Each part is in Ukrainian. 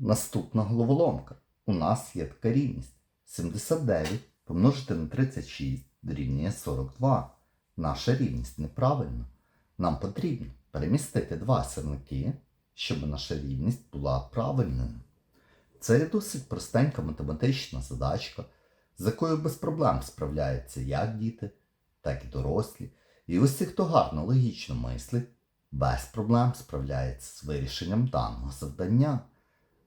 Наступна головоломка. У нас є така рівність. 79 помножити на 36 дорівнює 42. Наша рівність неправильна. Нам потрібно перемістити два сірники, щоб наша рівність була правильною. Це є досить простенька математична задачка, з якою без проблем справляються як діти, так і дорослі. І усі, хто гарно логічно мислить, без проблем справляється з вирішенням даного завдання.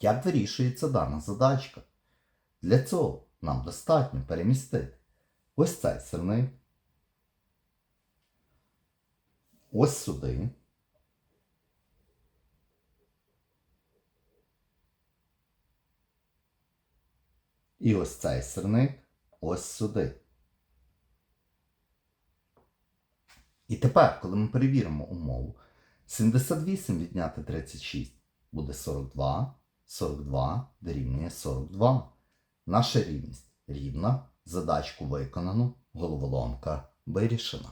Як вирішується дана задачка? Для цього нам достатньо перемістити ось цей сирник, ось сюди. І ось цей сирник ось сюди. І тепер, коли ми перевіримо умову, 78 відняти 36 буде 42, 42 дорівнює 42. Наша рівність рівна, задачку виконано, головоломка вирішена.